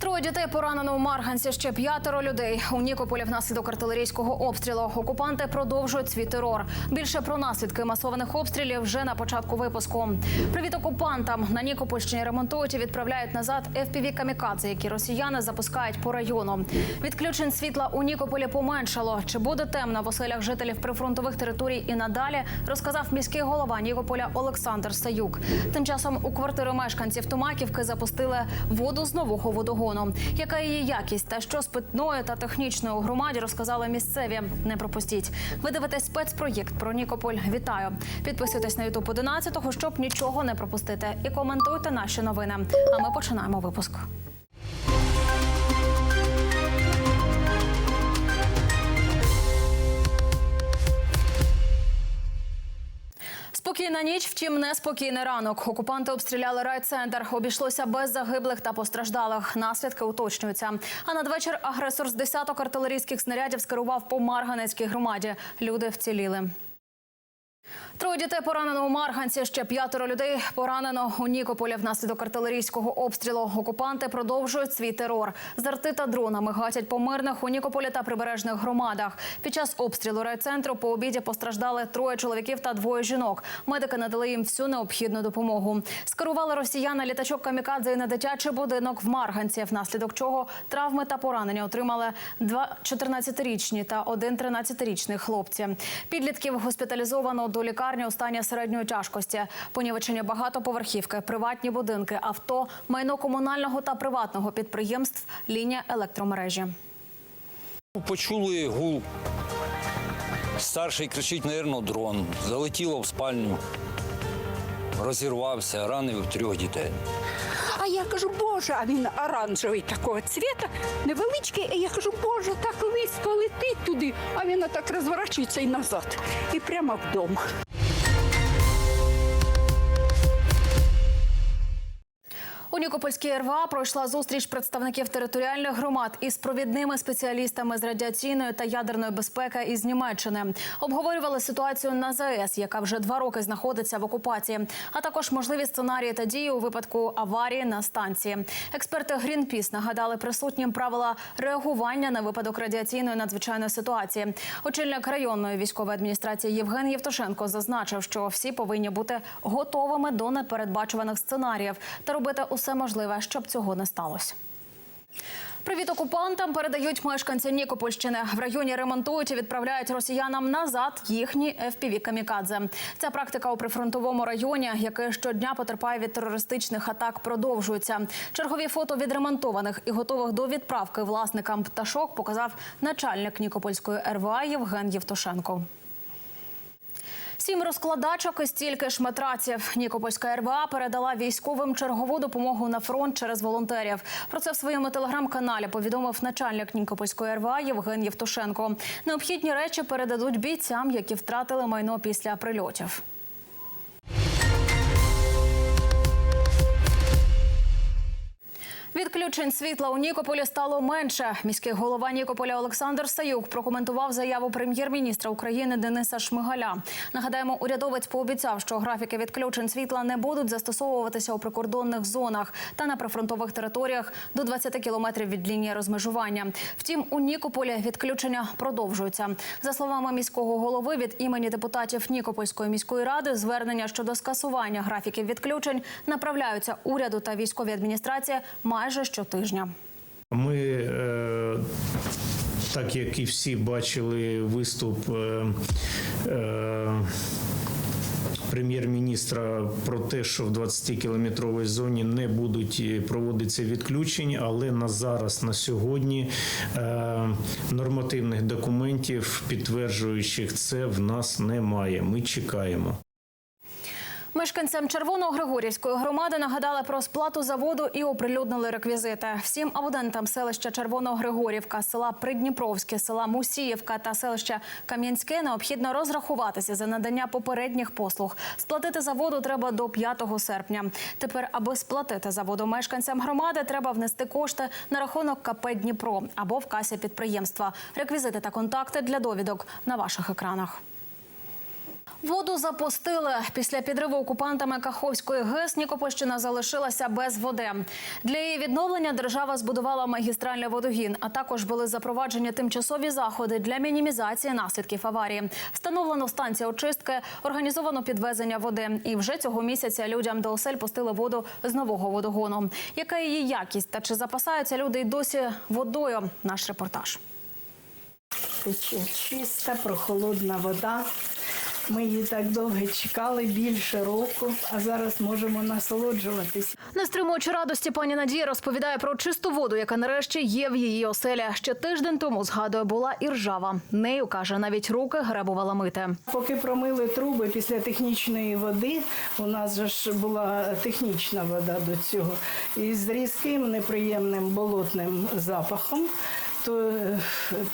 Троє дітей поранено у Марганці. Ще п'ятеро людей у Нікополі внаслідок артилерійського обстрілу. Окупанти продовжують свій терор. Більше про наслідки масованих обстрілів вже на початку випуску. Привіт окупантам на Нікопольщині ремонтують і відправляють назад fpv камікадзе, які росіяни запускають по району. Відключень світла у Нікополі поменшало. Чи буде темно в оселях жителів прифронтових територій і надалі? Розказав міський голова Нікополя Олександр Саюк. Тим часом у квартири мешканців Томаківки запустили воду з нового водогону. Яка її якість та що з питною та технічною у громаді розказали місцеві. Не пропустіть. Ви дивитесь спецпроєкт про Нікополь. Вітаю! Підписуйтесь на Ютуб 11 щоб нічого не пропустити. І коментуйте наші новини. А ми починаємо випуск. Спокійна ніч, втім, неспокійний ранок. Окупанти обстріляли райцентр. Обійшлося без загиблих та постраждалих. Наслідки уточнюються. А надвечір агресор з десяток артилерійських снарядів скерував по Марганецькій громаді. Люди вціліли. Троє дітей поранено у Марганці. Ще п'ятеро людей поранено у Нікополі внаслідок артилерійського обстрілу. Окупанти продовжують свій терор. З арти та дронами гатять по мирних у Нікополі та прибережних громадах. Під час обстрілу райцентру по обіді постраждали троє чоловіків та двоє жінок. Медики надали їм всю необхідну допомогу. Скерували росіяни літачок камікадзе і на дитячий будинок в Марганці, внаслідок чого травми та поранення отримали два 14-річні та один 13-річний хлопці. Підлітків госпіталізовано до лікарні у стані середньої тяжкості. Понівечення багатоповерхівки, приватні будинки, авто, майно комунального та приватного підприємств, лінія електромережі. Почули гул. Старший кричить, мабуть, дрон. Залетіло в спальню, розірвався, ранив трьох дітей. Кажу, боже, а він оранжевий такого цвіта, невеличкий. І я кажу, боже, так близько летить туди. А він так розворачується і назад. І прямо вдома. У Нікопольській РВА пройшла зустріч представників територіальних громад із провідними спеціалістами з радіаційної та ядерної безпеки із Німеччини. Обговорювали ситуацію на ЗАЕС, яка вже два роки знаходиться в окупації, а також можливі сценарії та дії у випадку аварії на станції. Експерти Грінпіс нагадали присутнім правила реагування на випадок радіаційної надзвичайної ситуації. Очільник районної військової адміністрації Євген Євтушенко зазначив, що всі повинні бути готовими до непередбачуваних сценаріїв та робити усе можливе, щоб цього не сталося. Привіт окупантам передають мешканці Нікопольщини. В районі ремонтують і відправляють росіянам назад їхні fpv камікадзе. Ця практика у прифронтовому районі, який щодня потерпає від терористичних атак, продовжується. Чергові фото відремонтованих і готових до відправки власникам пташок показав начальник Нікопольської РВА Євген Євтушенко. Сім розкладачок і стільки ж матраців. Нікопольська РВА передала військовим чергову допомогу на фронт через волонтерів. Про це в своєму телеграм-каналі повідомив начальник Нікопольської РВА Євген Євтушенко. Необхідні речі передадуть бійцям, які втратили майно після прильотів. Відключень світла у Нікополі стало менше. Міський голова Нікополя Олександр Саюк прокоментував заяву прем'єр-міністра України Дениса Шмигаля. Нагадаємо, урядовець пообіцяв, що графіки відключень світла не будуть застосовуватися у прикордонних зонах та на прифронтових територіях до 20 кілометрів від лінії розмежування. Втім, у Нікополі відключення продовжуються. За словами міського голови, від імені депутатів Нікопольської міської ради звернення щодо скасування графіків відключень направляються уряду та військовій адміністрації майже щотижня. Ми, е, так як і всі бачили виступ е, е, прем'єр-міністра про те, що в 20-кілометровій зоні не будуть проводитися відключення, але на зараз, на сьогодні, е, нормативних документів, підтверджуючих це, в нас немає. Ми чекаємо. Мешканцям Червоно-Григорівської громади нагадали про сплату за воду і оприлюднили реквізити. Всім абонентам селища Червоно-Григорівка, села Придніпровське, села Мусіївка та селища Кам'янське необхідно розрахуватися за надання попередніх послуг. Сплатити за воду треба до 5 серпня. Тепер, аби сплатити за воду мешканцям громади, треба внести кошти на рахунок КП Дніпро або в касі підприємства. Реквізити та контакти для довідок на ваших екранах. Воду запустили. Після підриву окупантами Каховської ГЕС Нікопольщина залишилася без води. Для її відновлення держава збудувала магістральний водогін, а також були запроваджені тимчасові заходи для мінімізації наслідків аварії. Встановлено станція очистки, організовано підвезення води. І вже цього місяця людям до осель пустили воду з нового водогону. Яка її якість та чи запасаються люди й досі водою? Наш репортаж. Чиста, прохолодна вода. Ми її так довго чекали, більше року, а зараз можемо насолоджуватись. Не стримуючи радості, пані Надія розповідає про чисту воду, яка нарешті є в її оселі. Ще тиждень тому згадує, була і ржава. Нею каже, навіть руки гребувала мити. Поки промили труби після технічної води, у нас же ж була технічна вода до цього, і з різким неприємним болотним запахом, то е,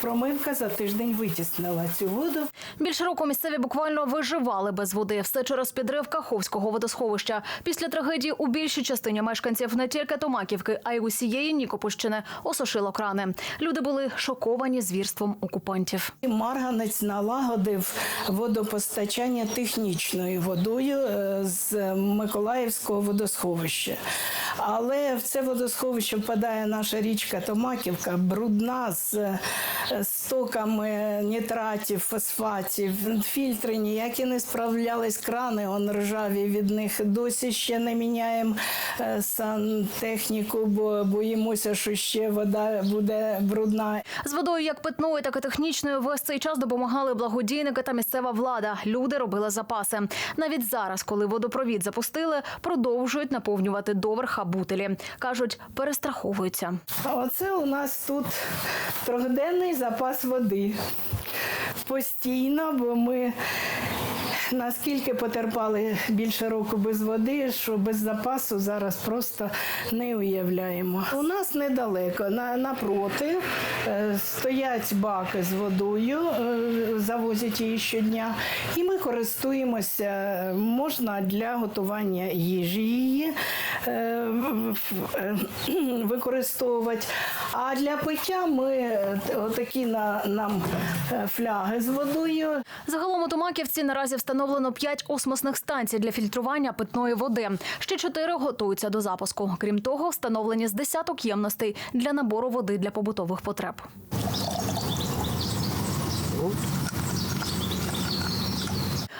промивка за тиждень витіснила цю воду. Більше року місцеві буквально виживали без води. Все через підрив Каховського водосховища. Після трагедії у більшій частині мешканців не тільки Томаківки, а й усієї Нікопольщини осушило крани. Люди були шоковані звірством окупантів. Марганець налагодив водопостачання технічною водою е, з Миколаївського водосховища. Але в це водосховище впадає наша річка Томаківка, брудна з е, стоками нітратів, фосфатів, фільтри ніякі не справлялись, крани он ржаві від них. Досі ще не міняємо е, сантехніку, бо боїмося, що ще вода буде брудна. З водою як питною, так і технічною весь цей час допомагали благодійники та місцева влада. Люди робили запаси. Навіть зараз, коли водопровід запустили, продовжують наповнювати доверха бутелі. кажуть, перестраховуються. Оце у нас тут трьохденний запас води. Постійно, бо ми наскільки потерпали більше року без води, що без запасу зараз просто не уявляємо. У нас недалеко, на, напроти е, стоять баки з водою, е, завозять її щодня, і ми користуємося. Можна для готування їжі її е, використовувати. А для пиття ми отакі на, нам фляги з водою. Загалом у Томаківці наразі встановлено 5 осмосних станцій для фільтрування питної води. Ще 4 готуються до запуску. Крім того, встановлені з десяток ємностей для набору води для побутових потреб.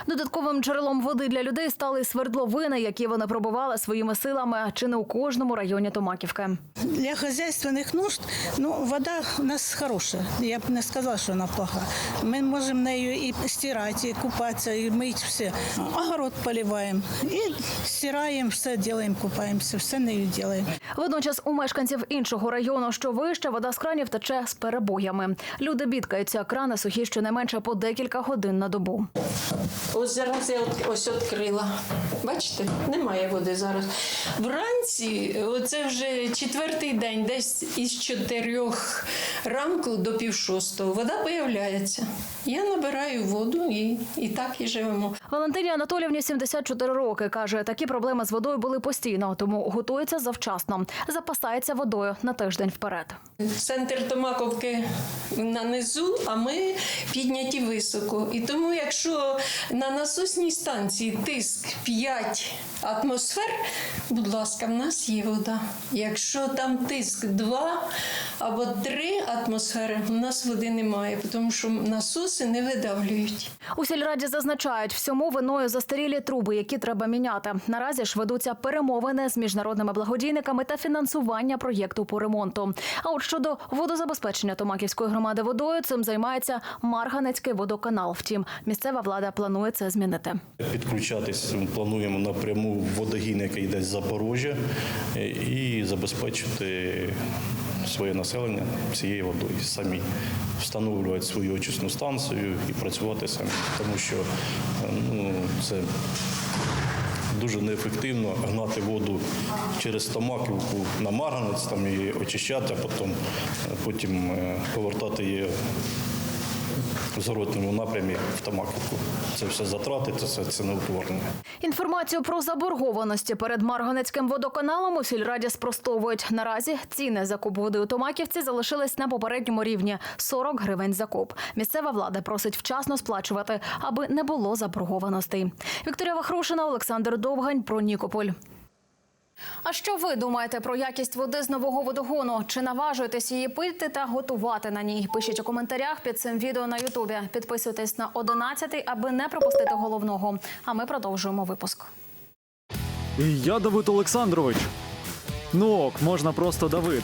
Додатковим джерелом води для людей стали свердловини, які вони пробували своїми силами чи не у кожному районі Томаківки. Для хозяйственных нужд, ну, вода у нас хорошая. Я б не сказала, що вона плоха. Ми можемо нею і стирати, і купатися, і мити все. Огород поливаємо, і стираємо, все робимо, купаємося, все нею робимо. Водночас у мешканців іншого району, що вище, вода з кранів тече з перебоями. Люди бідкаються, крани сухі щонайменше по декілька годин на добу. Ось зараз я ось відкрила. Бачите, немає води зараз. Вранці, оце вже четвертий день, десь із чотирьох ранку до пів шостого, вода появляється. Я набираю воду і, і так і живемо. Валентині Анатолівні 74 роки. Каже, такі проблеми з водою були постійно, тому готується завчасно. Запасається водою на тиждень вперед. Центр Томаковки на низу, а ми підняті високо. І тому, якщо на насосній станції тиск 5 атмосфер, будь ласка, в нас є вода. Якщо там тиск 2 або 3 атмосфери, у нас води немає, тому що насоси не видавлюють. У сільраді зазначають, всьому виною застарілі труби, які треба міняти. Наразі ж ведуться перемовини з міжнародними благодійниками та фінансування проєкту по ремонту. А от щодо водозабезпечення Томаківської громади водою, цим займається Марганецький водоканал. Втім, місцева влада планує це змінити. Підключатись плануємо напряму в водогін, який йде з Запоріжжя, е, і забезпечити своє населення цією водою. Самі, встановлювати свою очисну станцію і працювати самі, тому що ну, це дуже неефективно гнати воду через Томаківку на Марганець, там її очищати, а потім, потім е, повертати її в зворотному напрямі в Тамаківку. Це все затрати, це все ціноутворення. Інформацію про заборгованості перед Марганецьким водоканалом у сільраді спростовують. Наразі ціни за куб води у Томаківці залишились на попередньому рівні 40 гривень за куб. Місцева влада просить вчасно сплачувати, аби не було заборгованостей. Вікторія Вахрушина, Олександр Довгань про Нікополь. А що ви думаєте про якість води з нового водогону? Чи наважуєтесь її пити та готувати на ній? Пишіть у коментарях під цим відео на Ютубі. Підписуйтесь на 11, аби не пропустити головного. А ми продовжуємо випуск. Я Давид Олександрович. Ну ок, можна просто Давид.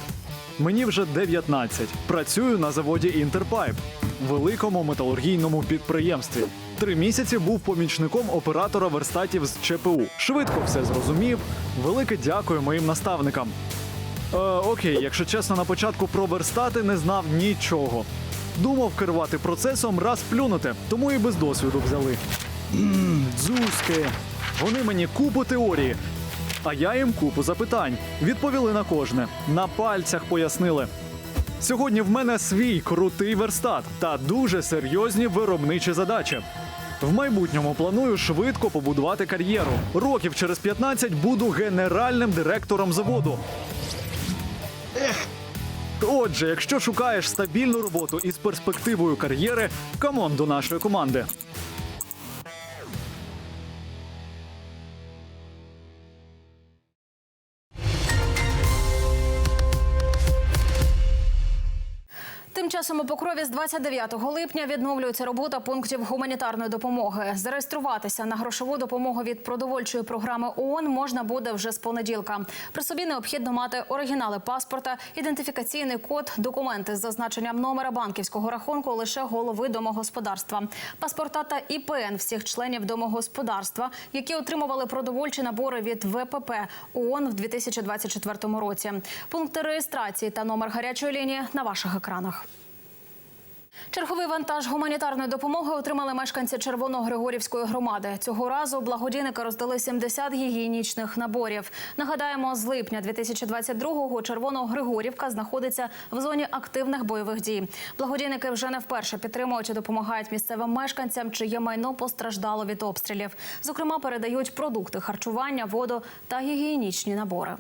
Мені вже 19. Працюю на заводі Інтерпайп, великому металургійному підприємстві. Три місяці був помічником оператора верстатів з ЧПУ. Швидко все зрозумів. Велике дякую моїм наставникам. Е, окей, якщо чесно, на початку про верстати не знав нічого. Думав керувати процесом раз плюнути, тому і без досвіду взяли. Ммм, дзузьки. Вони мені купу теорії, а я їм купу запитань. Відповіли на кожне. На пальцях пояснили. Сьогодні в мене свій крутий верстат та дуже серйозні виробничі задачі. В майбутньому планую швидко побудувати кар'єру. Років через 15 буду генеральним директором заводу. Ех. Отже, якщо шукаєш стабільну роботу із перспективою кар'єри, камон до нашої команди. Часом у Покрові з 29 липня відновлюється робота пунктів гуманітарної допомоги. Зареєструватися на грошову допомогу від продовольчої програми ООН можна буде вже з понеділка. При собі необхідно мати оригінали паспорта, ідентифікаційний код, документи з зазначенням номера банківського рахунку лише голови домогосподарства, паспорта та ІПН всіх членів домогосподарства, які отримували продовольчі набори від ВПП ООН в 2024 році. Пункти реєстрації та номер гарячої лінії на ваших екранах. Черговий вантаж гуманітарної допомоги отримали мешканці Червоногригорівської громади. Цього разу благодійники роздали 70 гігієнічних наборів. Нагадаємо, з липня 2022-го Червоногригорівка знаходиться в зоні активних бойових дій. Благодійники вже не вперше підтримують і допомагають місцевим мешканцям, чиє майно постраждало від обстрілів. Зокрема, передають продукти харчування, воду та гігієнічні набори.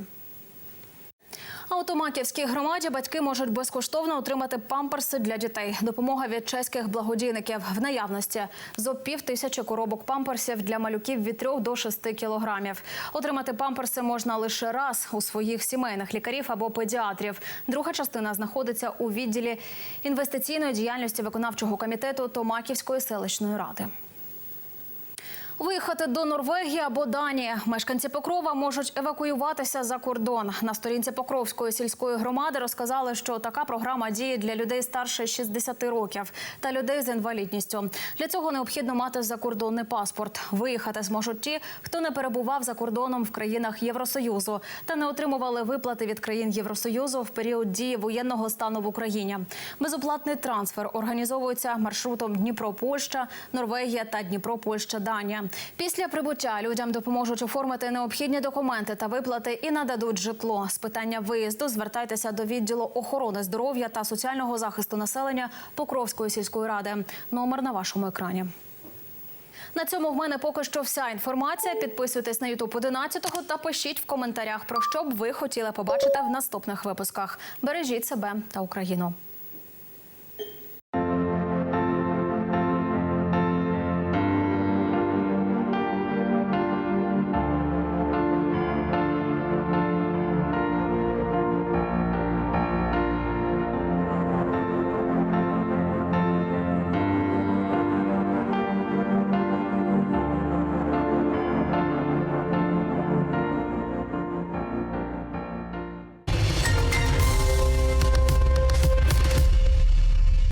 А у Томаківській громаді батьки можуть безкоштовно отримати памперси для дітей. Допомога від чеських благодійників в наявності зо пів тисячі коробок памперсів для малюків від 3 до 6 кілограмів. Отримати памперси можна лише раз у своїх сімейних лікарів або педіатрів. Друга частина знаходиться у відділі інвестиційної діяльності виконавчого комітету Томаківської селищної ради. Виїхати до Норвегії або Данії мешканці Покрова можуть евакуюватися за кордон. На сторінці Покровської сільської громади розказали, що така програма діє для людей старше 60 років та людей з інвалідністю. Для цього необхідно мати закордонний паспорт. Виїхати зможуть ті, хто не перебував за кордоном в країнах Євросоюзу та не отримували виплати від країн Євросоюзу в період дії воєнного стану в Україні. Безоплатний трансфер організовується маршрутом Дніпро-Польща, Норвегія та Дніпро-Польща-Данія. Після прибуття людям допоможуть оформити необхідні документи та виплати і нададуть житло. З питання виїзду звертайтеся до відділу охорони здоров'я та соціального захисту населення Покровської сільської ради. Номер на вашому екрані. На цьому в мене поки що вся інформація. Підписуйтесь на Ютуб 11 та пишіть в коментарях про що б ви хотіли побачити в наступних випусках. Бережіть себе та Україну.